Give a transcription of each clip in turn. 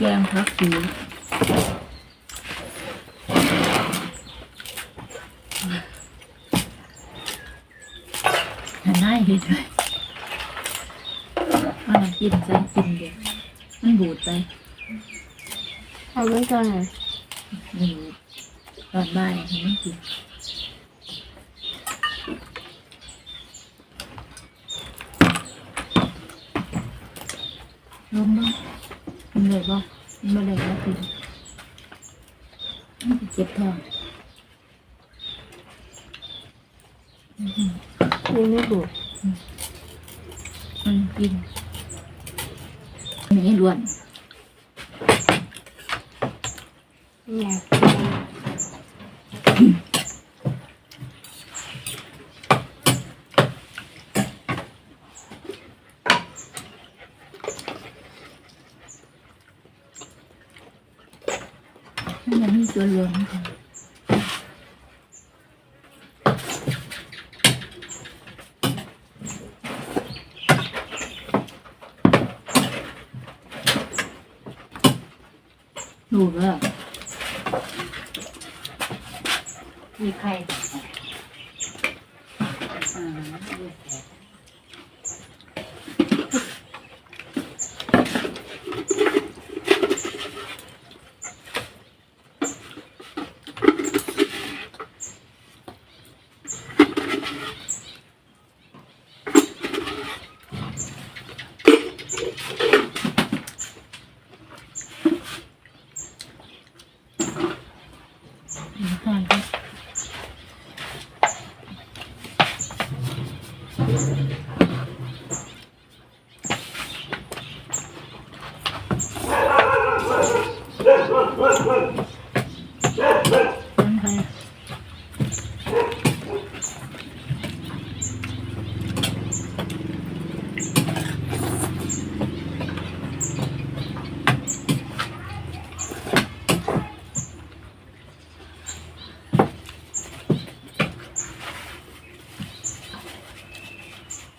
แกงพักสีหันหน้าเห็นด้วยเอามากินใส่กินเดี๋ยวมันบูดไปเอาไว้ก่อนหน่อยมันบูดตอนบ่ายให้มันกินลมบ้างมัน เลยบ่มันเลยกินมันสิเจ็บท้องยังไม่บุกมันกินมีล้วนอยาก มันยังมีตัวล้วมค่ะดูเล้วมีใครอ่า มีห่อนครับน้ำไทย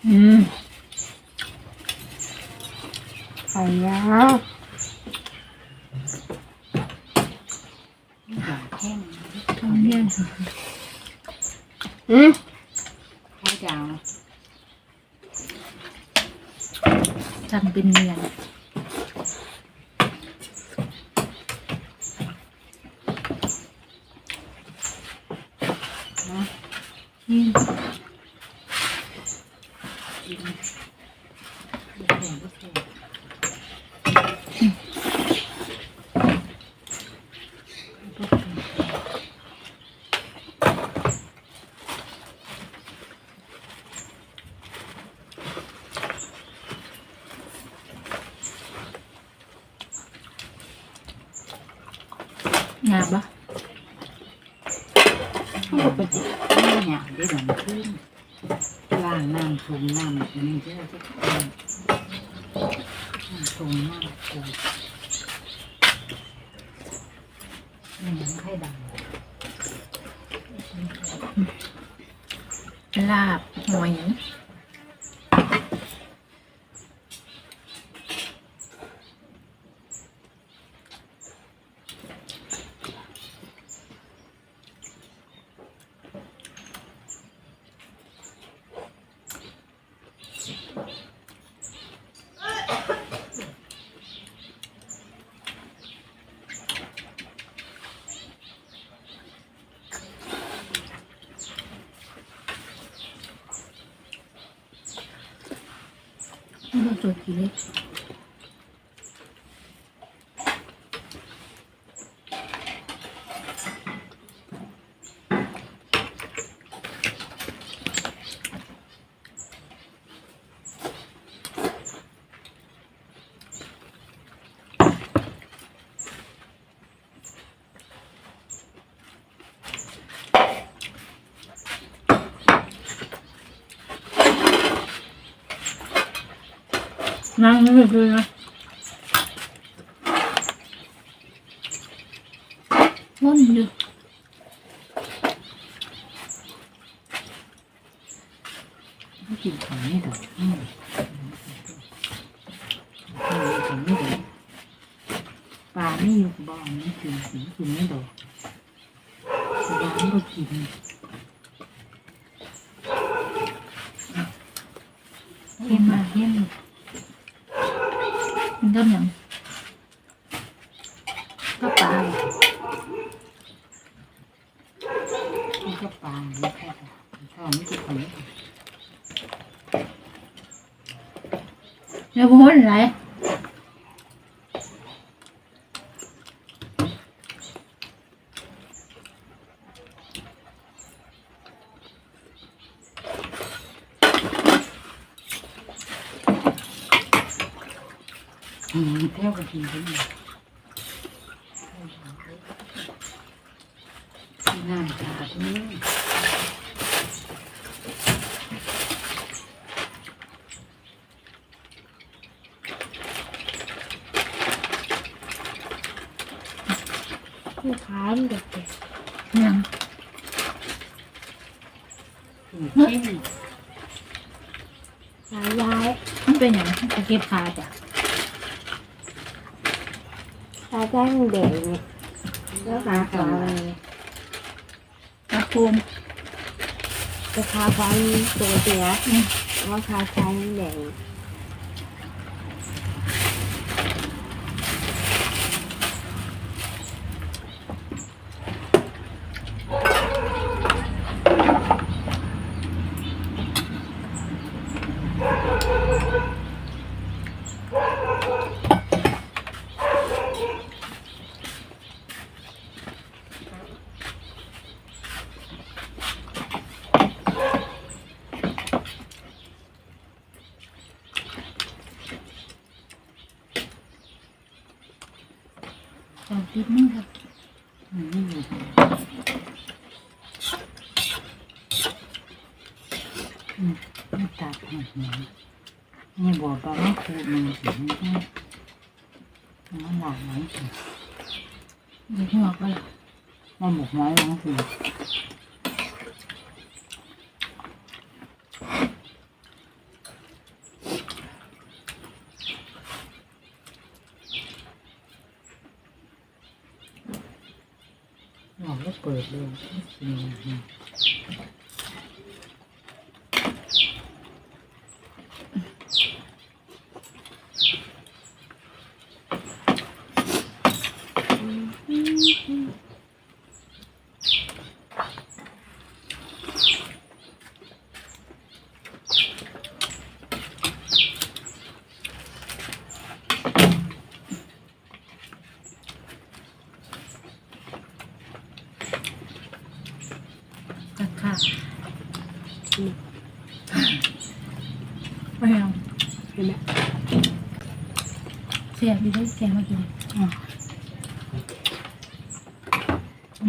อืม ไข่ยาว หาแข้ง ทำเนียน อืมข้าวจางจังเป็นเนียนนี่ กินแข็งก็แข็ง งามปะมันก็เป็นไม่หยาบได้หลังขึ้นล้างน้ำชงน้ำอันนี้ที่เราจะทำน้ำชงน้ำกูนี่ยังไข่ดำลาบหอย นี่เร นั่งไม่เยนะวนอยู่กินของนี่ดอกอืมอืมของนี่ดอกลาไม่อยู่บ่อนี่กินสิกินไม่ดอกร้านก็กิน เข้มมาเข้ม มันก็อย่างก็ปลามันก็ปลาไม่แค่ถ้าไม่กินคนเดี๋ยวพูดอะไร เที่ยวกับกินกันน้ำตาดนี่ลูกค้ามันเด็กอย่างเข้มขายายมันเป็นอย่างตะเก็บขาจ้ะ ขายายมันเด็กเนี่ยแล้วขาขาวเลยตะคูมจะขาควายตัวเสียแล้วขาชายมันเด็ก สองติดมึงครับ อืมอื มไม่ตัดหัวหนนี่บอกว่าไม่คูมันถึงนี่มันหลากหลายสิมีหัวก็หลับมาหมกไม้ลงสิเราก็เปิดเลยอืมตะขา ไม่เอาเห็นไหมเสียไปได้เสียมากิน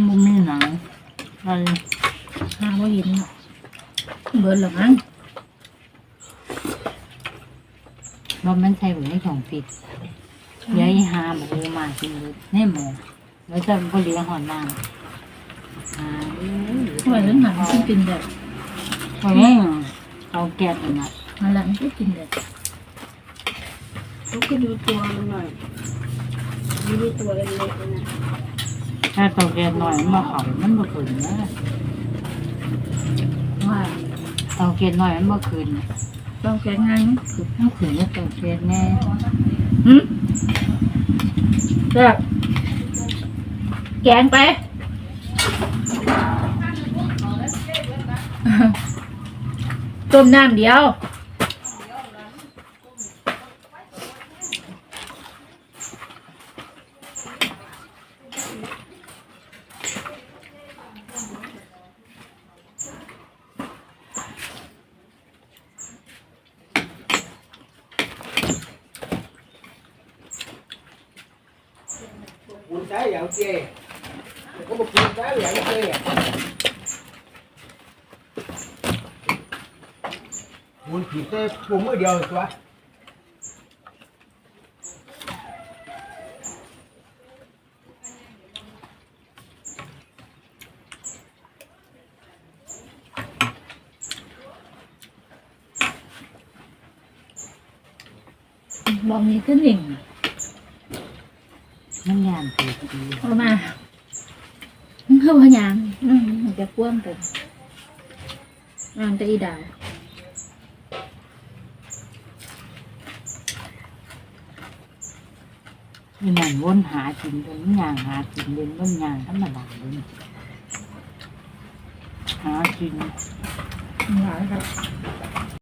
มันไม่หนังอะไรหาว่าเห็นเนาะเบิร์ดหรอมั้งว่ามันใช่หรือไม่ของปิดเดี๋ยวอีหาบอกว่ามากินเลยแน่หมอแล้วจะก็เลี้ยงหอนน้ำอ่าทำไมถึงหันขึ้นกิน เด็ดทำไมเขาแกะกันนะมาหลังก็กินเด็ดลูกก็ดูตัวมันหน่อยดูดูตัวเล็กๆนะถ้าเขาแกะหน่อยมันมาเขามันบ่ขึ้นนะว่าเขาแกะหน่อยมันบ่ขึ้นต้องแกงไงคือมันขึ้นแล้วเขาแกะแน่หืมแบบแกงไป ต้มน้ำเดียว cuốn trái dạo chê có một cuốn trái dạo chê à cuốn chỉ tê cuốn mới điều rồi quá บอกนี้ก็หนึ่งมันยานเกิดดีเอา มามันเข้าพยางอืมมันจะพ่วงกันอ่านแต่อีดาวนหากินเดินยางหากินเล่นมันยางธรรมดาเลยหากินหลายครับ